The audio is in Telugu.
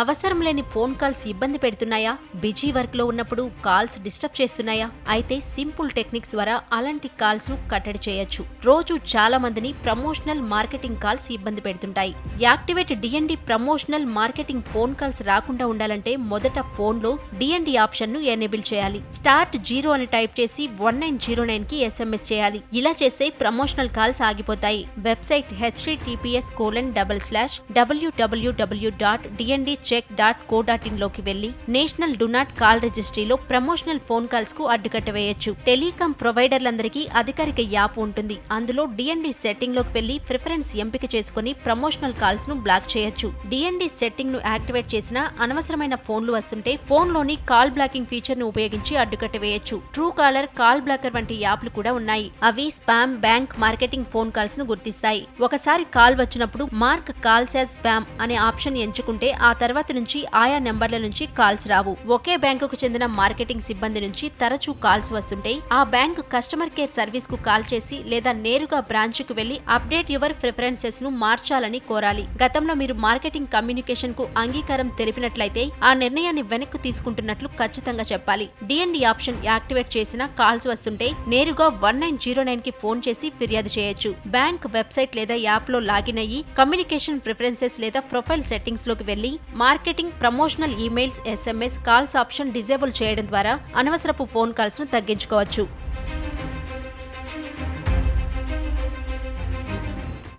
అవసరం లేని ఫోన్ కాల్స్ ఇబ్బంది పెడుతున్నాయా? బిజీ వర్క్లో ఉన్నప్పుడు కాల్స్ డిస్టర్బ్ చేస్తున్నాయా? అయితే సింపుల్ టెక్నిక్స్ ద్వారా అలాంటి కాల్స్ను కట్టడి చేయొచ్చు. రోజు చాలా మందిని ప్రమోషనల్ మార్కెటింగ్ కాల్స్ ఇబ్బంది పెడుతుంటాయి. Activate DND promotional marketing phone calls రాకుండా ఉండాలంటే మొదట ఫోన్లో డిఎన్డి ఆప్షన్ను ఎనేబుల్ చేయాలి. స్టార్ట్ జీరో అని టైప్ చేసి వన్ నైన్ జీరో నైన్కి ఎస్ఎంఎస్ చేయాలి. ఇలా చేస్తే ప్రమోషనల్ కాల్స్ ఆగిపోతాయి. Website HTTPS colon double slash WWW dot DND check dot co dot ఇన్లోకి వెళ్ళి నేషనల్ డునాట్ కాల్ రిజిస్ట్రీలో ప్రమోషనల్ ఫోన్ కాల్స్కు అడ్డుకట్ట వేయొచ్చు. టెలికాం ప్రొవైడర్లందరికీ అధికారిక యాప్ ఉంటుంది. అందులో డిఎన్డి సెట్టింగ్లోకి వెళ్ళి ప్రిఫరెన్స్ ఎంపిక చేసుకుని ప్రమోషనల్ కాల్స్ను బ్లాక్ చేయొచ్చు. డిఎన్డి సెట్టింగ్ను యాక్టివేట్ చేసిన అనవసరమైన ఫోన్లు వస్తుంటే ఫోన్లోని కాల్ బ్లాకింగ్ ఫీచర్ను ఉపయోగించి అడ్డుకట్ట వేయొచ్చు. ట్రూ కాలర్ కాల్ బ్లాకర్ వంటి యాప్లు కూడా ఉన్నాయి. అవి స్పామ్ బ్యాంక్ మార్కెటింగ్ ఫోన్ కాల్స్ను గుర్తిస్తాయి. ఒకసారి కాల్ వచ్చినప్పుడు మార్క్ కాల్స్ యాజ్ స్పామ్ అనే ఆప్షన్ ఎంచుకుంటే ఆ తర్వాత నుంచి ఆయా నెంబర్ల నుంచి కాల్స్ రావు. ఒకే బ్యాంకుకు చెందిన మార్కెటింగ్ సిబ్బంది నుంచి తరచూ కాల్స్ వస్తుంటే ఆ బ్యాంక్ కస్టమర్ కేర్ సర్వీస్కు కాల్ చేసి లేదా నేరుగా బ్రాంచ్కు వెళ్ళి అప్డేట్ యువర్ ప్రిఫరెన్సెస్ను మార్చాలని కోరాలి. గతంలో మీరు మార్కెటింగ్ కమ్యూనికేషన్కు అంగీకారం తెలిపినట్లయితే ఆ నిర్ణయాన్ని వెనక్కు తీసుకుంటున్నట్లు ఖచ్చితంగా చెప్పాలి. డిఎన్డి ఆప్షన్ యాక్టివేట్ చేసిన కాల్స్ వస్తుంటే నేరుగా వన్ నైన్ జీరో నైన్కి ఫోన్ చేసి ఫిర్యాదు చేయొచ్చు. బ్యాంక్ వెబ్సైట్ లేదా యాప్లో లాగిన్ అయ్యి కమ్యూనికేషన్ ప్రిఫరెన్సెస్ లేదా ప్రొఫైల్ సెట్టింగ్స్లోకి వెళ్ళి marketing promotional emails SMS calls option disable చేయడం ద్వారా అనవసరపు ఫోన్ కాల్స్ను తగ్గించుకోవచ్చు.